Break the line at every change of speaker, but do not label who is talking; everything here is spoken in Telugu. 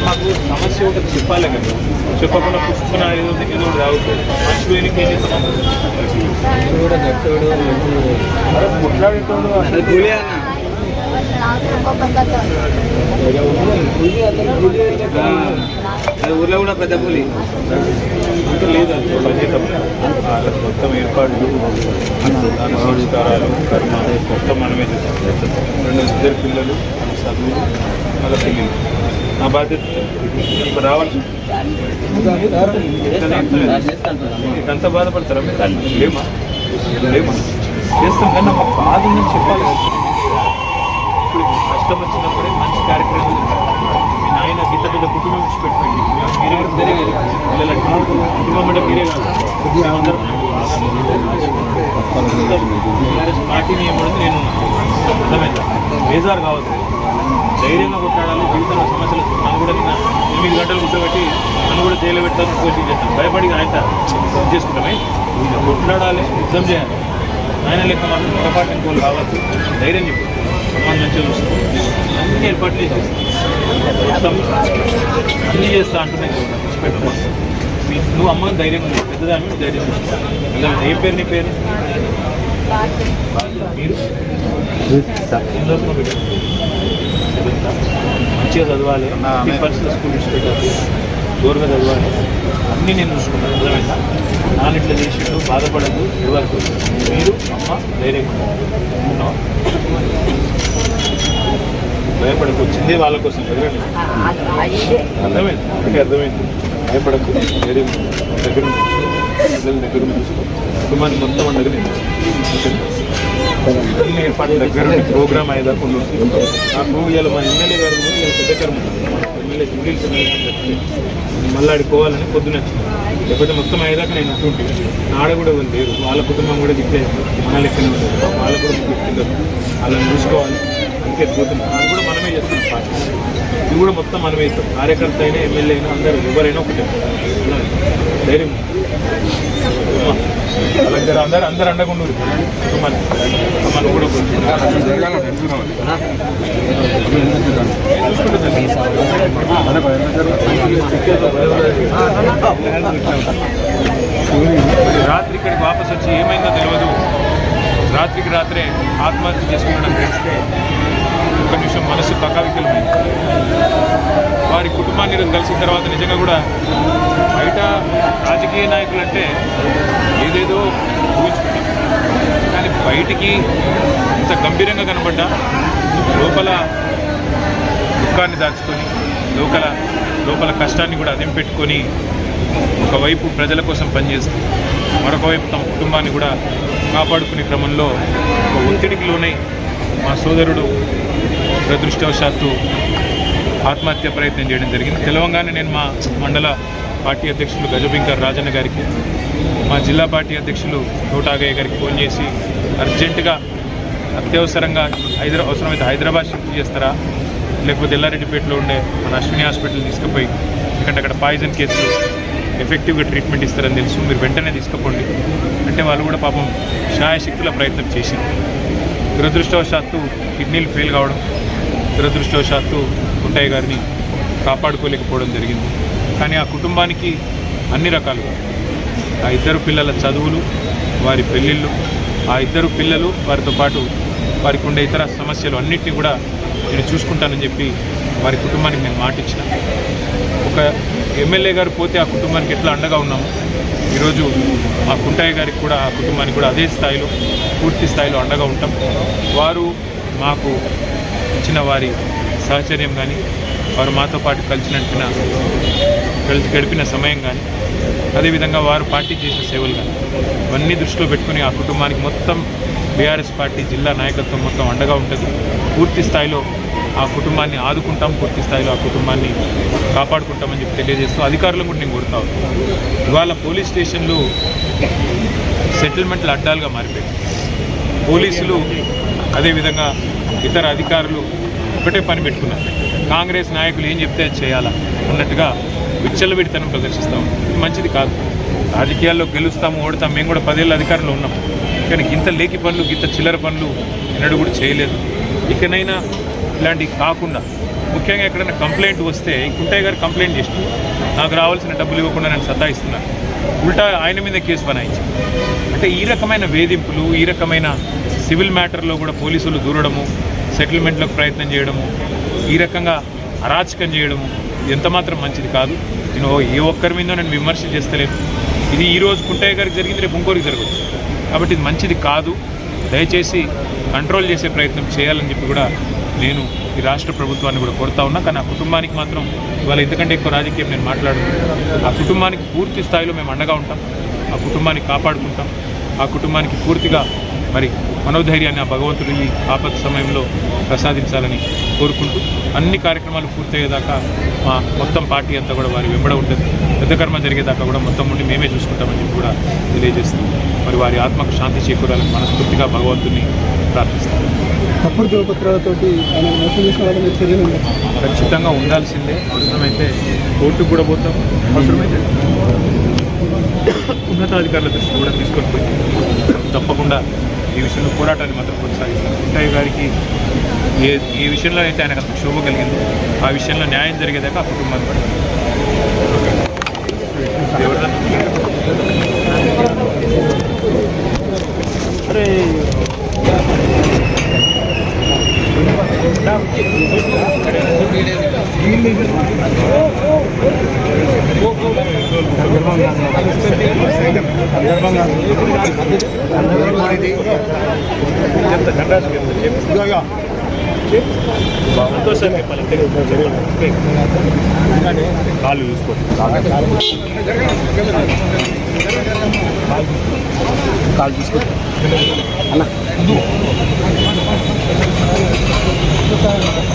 మాకు సమస్య ఒకటి చెప్పాలి కదా. చెప్పకుండా పుస్తకం ఏదో ఏదో ఒకటి తాగుతాడు వేనికి ఏం చేస్తాం
ఊర్లో కూడా పెద్ద పులి.
అంత లేదు అది బడ్జెట్ మొత్తం ఏర్పాట్లు సంస్కారాలు కర్మ మొత్తం మనమే చేస్తాం రెండు ఇద్దరు పిల్లలు చదువు మళ్ళీ పిల్లలు నా బాధ్యత ఇప్పుడు రావాలి ఎంత బాధపడతారా మీరు లేమా లేమా చేస్తాం కానీ మా బాధ నుంచి చెప్పాలి ఇప్పుడు కష్టం వచ్చినప్పుడే మంచి కార్యక్రమం మీ నాయన గిత్త పెద్ద కుటుంబం నుంచి పెట్టుకోండి మీరే మీరే పిల్లలకి కుటుంబం అంటే మీరే కాదు మేమందరం టీఆర్ఎస్ పార్టీని ఏమన్నది నేను అర్థమైందా బేజారు కావద్దు ధైర్యంగా కొట్లాడాలి జీవితంలో సమస్యలు. నన్ను కూడా నిన్న ఎనిమిది గంటలు కూర్చోబెట్టి నన్ను కూడా జైలు పెడతాను కోచింగ్ చేస్తాను. భయపడి ఆయన చేసుకుంటామే. కొట్లాడాలి యుద్ధం చేయాలి. ఆయన లెక్క మాత్రం పొరపాటు ఇంకోళ్ళు కావచ్చు. ధైర్యం చెప్పు. సంబంధం మంచిగా చూస్తాం అన్ని ఏర్పాట్లు చేస్తాం అన్ని చేస్తా అంటున్నాయి పెట్టు మీ- నువ్వు అమ్మకి ధైర్యం ఉంది. పెద్దదాన్ని నువ్వు ధైర్యం. పిల్లలు ఏ పేరు నీ పేరు? మీరు? మంచిగా చదవాలి. ఈ పరిస్థితి స్కూల్ నుంచి పెట్టాలి దూరంగా చదవాలి. అన్నీ నేను చూసుకున్నాను అర్థమైందా? నాన్న ఇట్లా చేసిండు బాధపడద్దు ఇవ్వద్దు మీరు అమ్మ ధైర్యంగా ఉండాలి. భయపడకు. వచ్చిందే వాళ్ళ కోసం. అర్థమైంది? అందుకే అర్థమైంది. భయపడకు ధైర్యం దగ్గర పిల్లల దగ్గర చూసుకో కుటుంబాన్ని మొత్తం దగ్గర నుంచి. అన్ని ఏర్పాటు దగ్గర నుండి ప్రోగ్రామ్ అయ్యేదాకా ఉండు నాకు ఇవాళ మా ఎమ్మెల్యే గారు కూడా ఇవాళ పెద్ద ఎమ్మెల్యే సింగిల్స్ మళ్ళీ ఆడుకోవాలని పొద్దున లేకపోతే మొత్తం అయ్యేదాకా నేను ఉంటుంటే నాడ కూడా ఉంది వాళ్ళ కుటుంబం కూడా దిట్లే మన లెక్కనే ఉంటుంది వాళ్ళ కూడా ముగ్గురు వాళ్ళని చూసుకోవాలి అందుకే పోతున్నాం అది కూడా మనమే చేస్తున్నాం పార్టీ ఇది కూడా మొత్తం మనమే ఇస్తాం కార్యకర్త అయినా ఎమ్మెల్యే అయినా అందరూ ఎవరైనా ఒకటే ధైర్యం అమ్మా, వాళ్ళ అందరు అందరు అండకుండా కూడా రాత్రి ఇక్కడికి వాపస్ వచ్చి ఏమైందో తెలియదు. రాత్రికి రాత్రే ఆత్మహత్య చేసుకున్నాడని తెలిస్తే ఒక నిమిషం మనసు కకావికలమైంది వారి కుటుంబాన్ని కలిసిన తర్వాత నిజంగా కూడా బయట రాజకీయ నాయకులు అంటే ఊహించుకుంటాం కానీ బయటికి ఇంత గంభీరంగా కనబడ్డా లోపల దుఃఖాన్ని దాచుకొని లోపల లోపల కష్టాన్ని కూడా అదిం పెట్టుకొని ఒకవైపు ప్రజల కోసం పనిచేస్తూ మరొక వైపు తమ కుటుంబాన్ని కూడా కాపాడుకునే క్రమంలో ఒక ఒత్తిడికి లోనై మా సోదరుడు దురదృష్టవశాత్తు ఆత్మహత్య ప్రయత్నం చేయడం జరిగింది. తెలవంగానే నేను మా మండల పార్టీ అధ్యక్షులు గజబింకర్ రాజన్న గారికి మా జిల్లా పార్టీ అధ్యక్షులు నోటాగయ్య గారికి ఫోన్ చేసి అర్జెంటుగా అత్యవసరంగా హైదరా అవసరమైతే హైదరాబాద్ షిఫ్ట్ చేస్తారా? లేకపోతే ఎల్లారెడ్డిపేటలో ఉండే మన అశ్విని హాస్పిటల్ తీసుకుపోయి ఎందుకంటే అక్కడ పాయిజన్ కేసులు ఎఫెక్టివ్గా ట్రీట్మెంట్ ఇస్తారని తెలుసు. మీరు వెంటనే తీసుకుపోండి. అంటే వాళ్ళు కూడా పాపం శాయశక్తుల ప్రయత్నం చేసింది దురదృష్టవశాత్తు కిడ్నీలు ఫెయిల్ కావడం దురదృష్టవశాత్తు కుంటయ్య గారిని కాపాడుకోలేకపోవడం జరిగింది. కానీ ఆ కుటుంబానికి అన్ని రకాలుగా. ఆ ఇద్దరు పిల్లల చదువులు వారి పెళ్ళిళ్ళు ఆ ఇద్దరు పిల్లలు వారితో పాటు వారికి ఉండే ఇతర సమస్యలు అన్నిటినీ కూడా నేను చూసుకుంటానని చెప్పి వారి కుటుంబానికి నేను మాటిచ్చిన ఒక ఎమ్మెల్యే గారు పోతే ఆ కుటుంబానికి ఎట్లా అండగా ఉన్నాము? ఈరోజు మా కుంటయ్య గారికి కూడా ఆ కుటుంబానికి కూడా అదే స్థాయిలో పూర్తి స్థాయిలో అండగా ఉంటాం. వారు మాకు ఇచ్చిన వారి సహచర్యం కానీ వారు మాతో పాటు కలిసి నడిపిన కలిసి గడిపిన సమయం కానీ అదేవిధంగా వారు పార్టీ చేసిన సేవలు కానీ ఇవన్నీ దృష్టిలో పెట్టుకుని ఆ కుటుంబానికి మొత్తం బీఆర్ఎస్ పార్టీ జిల్లా నాయకత్వం మొత్తం అండగా ఉంటుంది. పూర్తి స్థాయిలో ఆ కుటుంబాన్ని ఆదుకుంటాం పూర్తి స్థాయిలో ఆ కుటుంబాన్ని కాపాడుకుంటామని చెప్పి తెలియజేస్తూ అధికారులను కూడా నేను కోరుతా ఇవాళ పోలీస్ స్టేషన్లు సెటిల్మెంట్లు అడ్డాలుగా మారిపోయాయి. పోలీసులు అదేవిధంగా ఇతర అధికారులు ఒకటే పని పెట్టుకున్నారు. కాంగ్రెస్ నాయకులు ఏం చెప్తే చేయాలా అన్నట్టుగా విచ్చలవిడితనం ప్రదర్శిస్తాం. మంచిది కాదు. రాజకీయాల్లో గెలుస్తాము ఓడతాం మేము కూడా పదేళ్ళ అధికారంలో ఉన్నాం. కానీ గింత లేకి పనులు గింత చిల్లర పనులు ఎన్నడూ కూడా చేయలేదు. ఇకనైనా ఇలాంటివి కాకుండా ముఖ్యంగా ఎక్కడైనా కంప్లైంట్ వస్తే కుంటయ్య గారు కంప్లైంట్ చేసిన నాకు రావాల్సిన డబ్బులు ఇవ్వకుండా నేను సతాయిస్తున్నాను ఉల్టా ఆయన మీద కేసు బనాయించి అంటే ఈ రకమైన వేధింపులు ఈ రకమైన సివిల్ మ్యాటర్లో కూడా పోలీసులు దూరడము సెటిల్మెంట్లకు ప్రయత్నం చేయడము ఈ రకంగా అరాచకం చేయడము ఎంత మాత్రం మంచిది కాదు. నేను ఏ ఒక్కరి మీద నేను విమర్శ చేస్తలేను. ఇది ఈ రోజు కుంటయ్య గారికి జరిగింది రేపు ఇంకోరికి జరగచ్చు కాబట్టి ఇది మంచిది కాదు. దయచేసి కంట్రోల్ చేసే ప్రయత్నం చేయాలని చెప్పి కూడా నేను ఈ రాష్ట్ర ప్రభుత్వాన్ని కూడా కోరుతా ఉన్నా. కానీ ఆ కుటుంబానికి మాత్రం ఇవాళ ఇంతకంటే ఎక్కువ రాజకీయం నేను మాట్లాడను. ఆ కుటుంబానికి పూర్తి స్థాయిలో మేము అండగా ఉంటాం. ఆ కుటుంబాన్ని కాపాడుకుంటాం. ఆ కుటుంబానికి పూర్తిగా మరి మనోధైర్యాన్ని ఆ భగవంతుడు ఈ ఆపద సమయంలో ప్రసాదించాలని కోరుకుంటూ అన్ని కార్యక్రమాలు పూర్తయ్యేదాకా మా మొత్తం పార్టీ అంతా కూడా వారి వెంబడ ఉంటుంది. పెద్ద కర్మ జరిగేదాకా కూడా మొత్తం ఉండి మేమే చూసుకుంటామని చెప్పి కూడా తెలియజేస్తాం మరి వారి ఆత్మకు శాంతి చేకూరాలని మనస్ఫూర్తిగా భగవంతుని ప్రార్థిస్తాం.
తప్పుడు ధ్రువపత్రాలతోటి
ఖచ్చితంగా ఉండాల్సిందే. అవసరమైతే కోర్టుకు కూడా పోతాం. అవసరమైతే ఉన్నతాధికారుల దృష్టి కూడా తీసుకొని పోయి తప్పకుండా ఈ విషయంలో పోరాటాన్ని మాత్రం కొనసాగిస్తాం ఉంటాయి గారికి ఏ ఈ విషయంలో అయితే ఆయనకు అంత క్షోభ కలిగింది ఆ విషయంలో న్యాయం జరిగేదాకా ఆ కుటుంబాన్ని కూడా సందర్భంగా కాళ్ళు చూసుకోండి కాళ్ళు చూసుకోండి
అన్న.